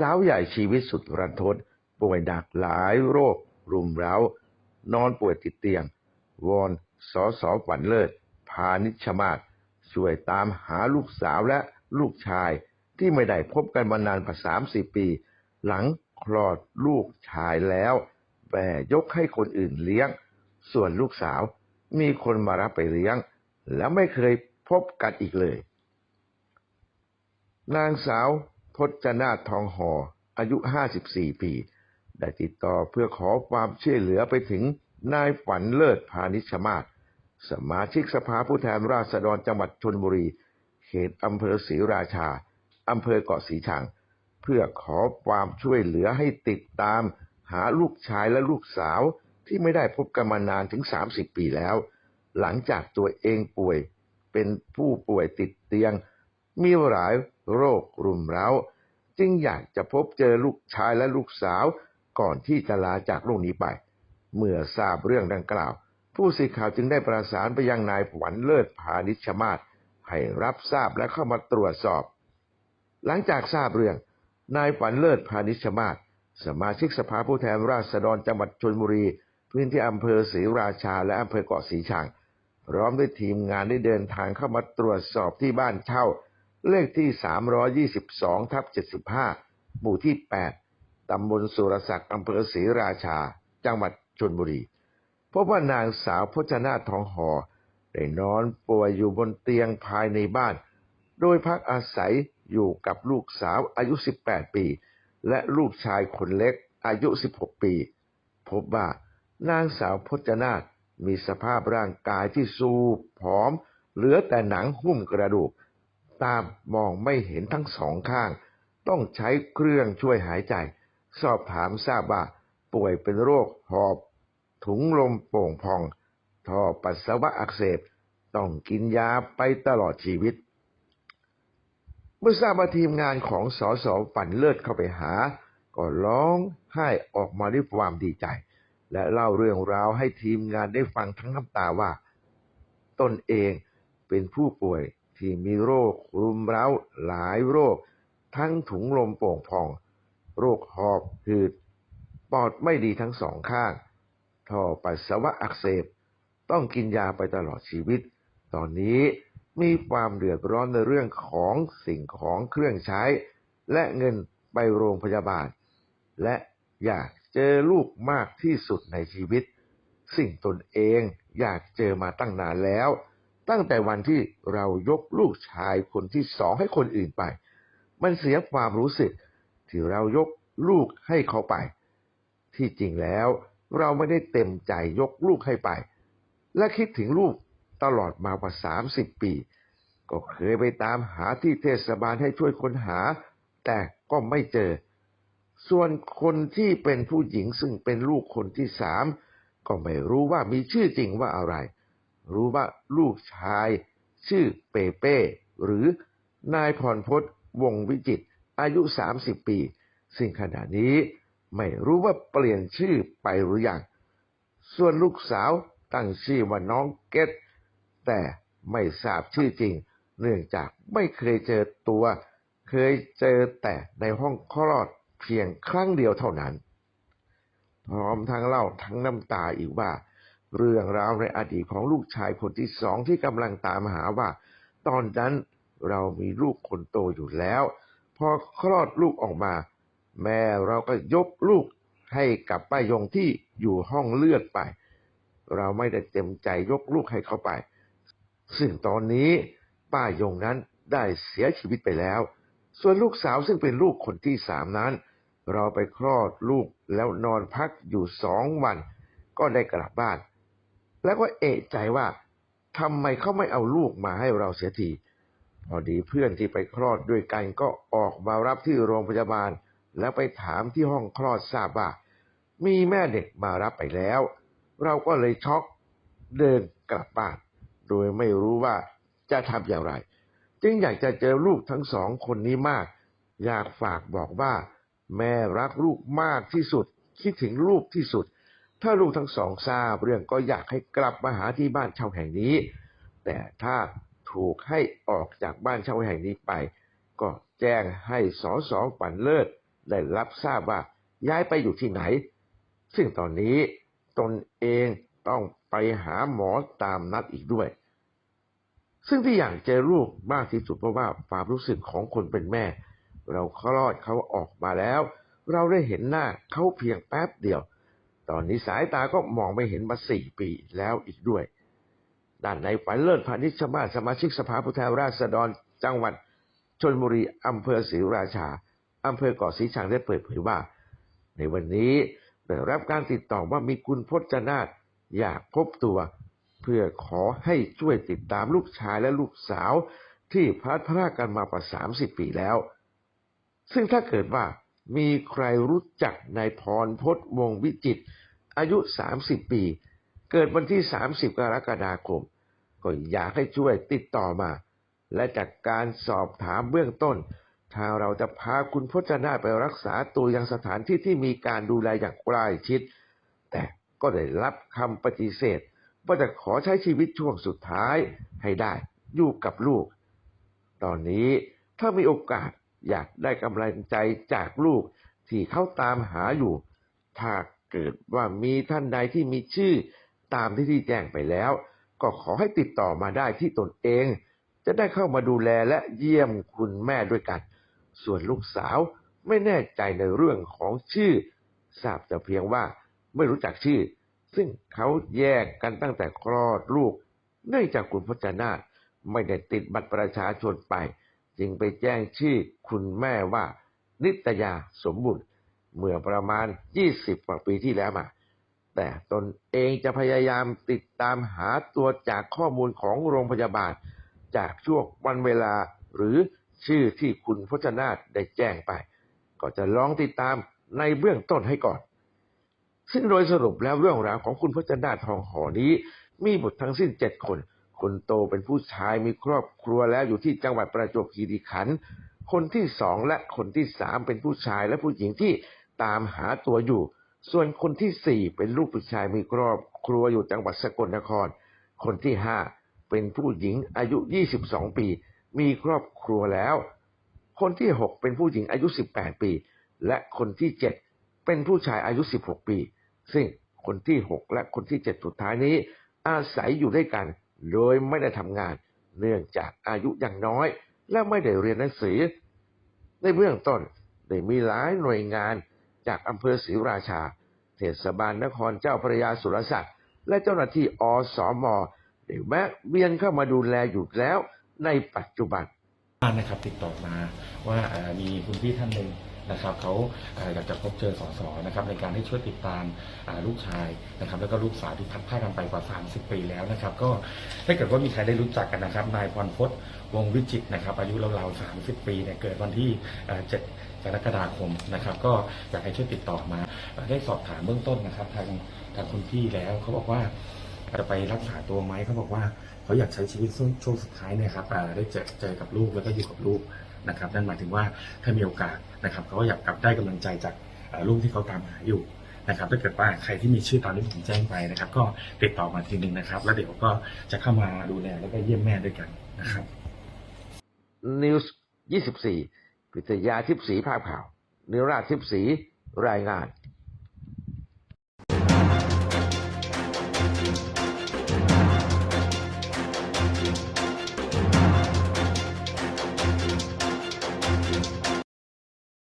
สาวใหญ่ชีวิตสุดรันทด ป่วยหนักหลายโรค รุมเร้า นอนป่วยติดเตียง วอนสอสอฝันเลิศ พานิชมาศช่วยตามหาลูกสาวและลูกชายที่ไม่ได้พบกันมานานกว่าสามสิบปี หลังคลอดลูกชายแล้วแม่ยกให้คนอื่นเลี้ยง ส่วนลูกสาวมีคนมารับไปเลี้ยง แล้วไม่เคยพบกันอีกเลย นางสาว พจนาทองหออายุ 54 ปี ได้ติดต่อเพื่อขอความช่วยเหลือไปถึงนายฝันเลิศพานิชมาศสมาชิกสภาผู้แทนราษฎรจังหวัดชนบุรี เขตอำเภอศรีราชา อำเภอเกาะสีชัง เพื่อขอความช่วยเหลือให้ติดตามหาลูกชายและลูกสาวที่ไม่ได้พบกันมานานถึง 30 ปีแล้ว หลังจากตัวเองป่วยเป็นผู้ป่วยติดเตียง มีหลายโรค รุมเร้า จึงอยากจะพบเจอลูกชายและลูกสาวก่อนที่จะลาจากโลกนี้ไป เมื่อทราบเรื่องดังกล่าว ผู้สื่อข่าวจึงได้ประสานไปยังนายขวัญเลิศพานิชมาศให้รับทราบและเข้ามาตรวจสอบ หลังจากทราบเรื่อง นายฝันเลิศพานิชมาศสมาชิกสภาผู้แทนราษฎรจังหวัดชลบุรี พื้นที่อำเภอศรีราชาและอำเภอเกาะสีชังพร้อมด้วยทีมงานได้เดินทางเข้ามาตรวจสอบที่บ้านเช่า เลขที่ 322 ทับ 75 หมู่ที่ 8 ตำบลสุรศักดิ์อำเภอศรีราชา จังหวัดชลบุรี พบว่านางสาวพจนาทองหอ ได้นอนป่วยอยู่บนเตียงภายในบ้าน โดยพักอาศัยอยู่กับลูกสาวอายุ 18 ปี และลูกชายคนเล็กอายุ 16 ปี พบว่านางสาวพจนาถมีสภาพร่างกายที่สูบผอม เหลือแต่หนังหุ้มกระดูก ตามมองไม่เห็นทั้งสองข้าง ต้องใช้เครื่องช่วยหายใจ สอบถามทราบว่าป่วยเป็นโรคหอบ ถุงลมโป่งพอง ท่อปัสสาวะอักเสบ ต้องกินยาไปตลอดชีวิต เมื่อทราบว่าทีมงานของสอสอฝันเลิศเข้าไปหา ก็ร้องไห้ออกมาด้วยความดีใจ และเล่าเรื่องราวให้ทีมงานได้ฟังทั้งน้ำตาว่า ตนเองเป็นผู้ป่วย ที่มีโรครุมเร้าหลายโรค ทั้งถุงลมโป่งพอง โรคหอบหืด ปอดไม่ดีทั้งสองข้าง ท่อปัสสาวะอักเสบ ต้องกินยาไปตลอดชีวิต ตอนนี้มีความเดือดร้อนในเรื่องของสิ่งของเครื่องใช้ และเงินไปโรงพยาบาล และอยากเจอลูกมากที่สุดในชีวิต สิ่งตนเองอยากเจอมาตั้งนานแล้ว ตั้งแต่วันที่เรายกลูกชายคนที่สองให้คนอื่นไป มันเสียความรู้สึก ที่เรายกลูกให้เขาไป ที่จริงแล้วเราไม่ได้เต็มใจยกลูกให้ไป และคิดถึงลูกตลอดมากว่าสามสิบปี ก็เคยไปตามหาที่เทศบาลให้ช่วยค้นหา แต่ก็ไม่เจอ ส่วนคนที่เป็นผู้หญิงซึ่งเป็นลูกคนที่สามก็ไม่รู้ว่ามีชื่อจริงว่าอะไร รู้ว่าลูกชาย ชื่อเปเป้ หรือนายพรพศวงศ์วิจิตรอายุ 30 ปี ซึ่งขณะนี้ไม่รู้ว่าเปลี่ยนชื่อไปหรือยัง ส่วนลูกสาวตั้งชื่อว่าน้องเกตแต่ไม่ทราบชื่อจริง เนื่องจากไม่เคยเจอตัว เคยเจอแต่ในห้องคลอดเพียงครั้งเดียวเท่านั้น พร้อมทั้งเล่าทั้งน้ำตาอีกว่า เรื่องราวในอดีตของลูกชายคนที่สองที่กำลังตามหาว่า ตอนนั้นเรามีลูกคนโตอยู่แล้ว พอคลอดลูกออกมา แม่เราก็ยกลูกให้กับป้ายงที่อยู่ห้องเลือดไป เราไม่ได้เต็มใจยกลูกให้เขาไป ซึ่งตอนนี้ป้ายงนั้นได้เสียชีวิตไปแล้ว ส่วนลูกสาวซึ่งเป็นลูกคนที่สามนั้น เราไปคลอดลูกแล้วนอนพักอยู่สองวัน ก็ได้กลับบ้าน แล้วก็เอะใจว่าทำไมเขาไม่เอาลูกมาให้เราเสียทีพอดีเพื่อนที่ไปคลอดด้วยกันก็ออกมารับที่โรงพยาบาล แล้วไปถามที่ห้องคลอดทราบว่ามีแม่เด็กมารับไปแล้ว เราก็เลยช็อกเดินกลับบ้าน โดยไม่รู้ว่าจะทำอย่างไร จึงอยากจะเจอลูกทั้งสองคนนี้มาก อยากฝากบอกว่า แม่รักลูกมากที่สุด คิดถึงลูกที่สุด ถ้าลูกทั้งสองทราบเรื่องก็อยากให้กลับมาหาที่บ้านเช่าแห่งนี้ แต่ถ้าถูกให้ออกจากบ้านเช่าแห่งนี้ไป ก็แจ้งให้สอสอฝันเลิศได้รับทราบว่าย้ายไปอยู่ที่ไหน ซึ่งตอนนี้ตนเองต้องไปหาหมอตามนัดอีกด้วย ซึ่งที่อยากเจอลูกมากที่สุดเพราะว่าความรู้สึกของคนเป็นแม่ เราคลอดเขาออกมาแล้ว เราได้เห็นหน้าเขาเพียงแป๊บเดียว ตอนนี้สายตาก็มองไม่เห็นมาสี่ปีแล้วอีกด้วย ด้านในฝันเลิศพานิชมาสมาชิกสภาผู้แทนราษฎรจังหวัดชนบุรีอำเภอศรีราชาอำเภอเกาะสีชังได้เปิดเผยว่า ในวันนี้ได้รับการติดต่อว่ามีคุณพจนาถอยากพบตัว เพื่อขอให้ช่วยติดตามลูกชายและลูกสาวที่พลัดพรากกันมากว่าสามสิบปีแล้ว ซึ่งถ้าเกิดว่ามีใครรู้จักนายพรพจน์วงวิจิตร อายุ 30 ปี เกิดวันที่ 30 กรกฎาคม ก็อยากให้ช่วยติดต่อมา และจากการสอบถามเบื้องต้น ทางเราจะพาคุณพจนาไปรักษาตัวยังสถานที่ที่มีการดูแลอย่างใกล้ชิด แต่ก็ได้รับคำปฏิเสธว่าจะขอใช้ชีวิตช่วงสุดท้ายให้ได้อยู่กับลูก ตอนนี้ถ้ามีโอกาสอยากได้กำลังใจจากลูกที่เขาตามหาอยู่ ถ้า เกิดว่ามีท่านใดที่มีชื่อตามที่ที่แจ้งไปแล้ว ก็ขอให้ติดต่อมาได้ที่ตนเอง จะได้เข้ามาดูแลและเยี่ยมคุณแม่ด้วยกัน ส่วนลูกสาวไม่แน่ใจในเรื่องของชื่อทราบแต่เพียงว่าไม่รู้จักชื่อ ซึ่งเขาแยกกันตั้งแต่คลอดลูก เนื่องจากคุณพจนาถไม่ได้ติดบัตรประชาชนไป จึงไปแจ้งชื่อคุณแม่ว่า นิตยาสมบุญ เมื่อประมาณ 20 กว่าปีที่แล้วมา แต่ตนเองจะพยายามติดตามหาตัวจากข้อมูลของโรงพยาบาล จากช่วงวันเวลาหรือชื่อที่คุณพจนาถได้แจ้งไป ก็จะลองติดตามในเบื้องต้นให้ก่อน ซึ่งโดยสรุปแล้วเรื่องราวของคุณพจนาทองหอนี้ มีบุตรทั้งสิ้นเจ็ดคน คนโตเป็นผู้ชายมีครอบครัวแล้วอยู่ที่จังหวัดประจวบคีรีขันธ์คนที่สองและคนที่สามเป็นผู้ชายและผู้หญิงที่ ตามหาตัวอยู่ ส่วนคนที่สี่เป็นลูกผู้ชายมีครอบครัวอยู่จังหวัดสกลนคร คนที่ห้าเป็นผู้หญิงอายุ 22 ปี มีครอบครัวแล้ว คนที่หกเป็นผู้หญิงอายุ 18 ปี และคนที่เจ็ดเป็นผู้ชายอายุ 16 ปี ซึ่งคนที่หกและคนที่เจ็ดสุดท้ายนี้ อาศัยอยู่ด้วยกัน โดยไม่ได้ทำงาน เนื่องจากอายุยังน้อย และไม่ได้เรียนหนังสือ ในเบื้องต้นได้มีหลายหน่วยงาน จากอำเภอศรีราชา เทศบาลนครเจ้าพระยาสุรศักดิ์และเจ้าหน้าที่อสมได้แวะเวียนเข้ามาดูแลอยู่แล้วในปัจจุบันบ้านนะครับติดต่อมาว่ามีคุณพี่ท่านหนึ่ง นะครับเขาอยากจะพบเจอสสนะครับในการให้ช่วยติดตามลูกชายนะครับแล้วก็ลูกสาวที่พัดพรากกันไปกว่า 30 ปีแล้วนะครับก็ถ้าเกิดว่ามีใครได้รู้จักกันนะครับนายพรพจน์วงวิจิตนะครับอายุราวๆ30 ปีเนี่ยเกิดวันที่7กรกฎาคมนะครับก็อยากให้ช่วยติดต่อมา ได้สอบถามเบื้องต้นนะครับทางทางคุณพี่แล้วเขาบอกว่าจะไปรักษาตัวไหมเขาบอกว่า เขาอยากใช้ชีวิตช่วงสุดท้ายเนี่ยครับได้เจอเจอกับลูกแล้วก็อยู่กับลูกนะครับนั่นหมายถึงว่าถ้ามีโอกาสนะครับเขาก็อยากกลับได้กำลังใจจากลูกที่เขาตามหาอยู่นะครับถ้าเกิดว่าใครที่มีชื่อตามที่ผมแจ้งไปนะครับ ก็ติดต่อมาทีหนึ่งนะครับ แล้วเดี๋ยวก็จะเข้ามาดูแลแล้วก็เยี่ยมแม่ด้วยกันนะครับนิวส์24พิทยาทิพย์ศรีภาพข่าว นิราชทิพย์ศรีรายงาน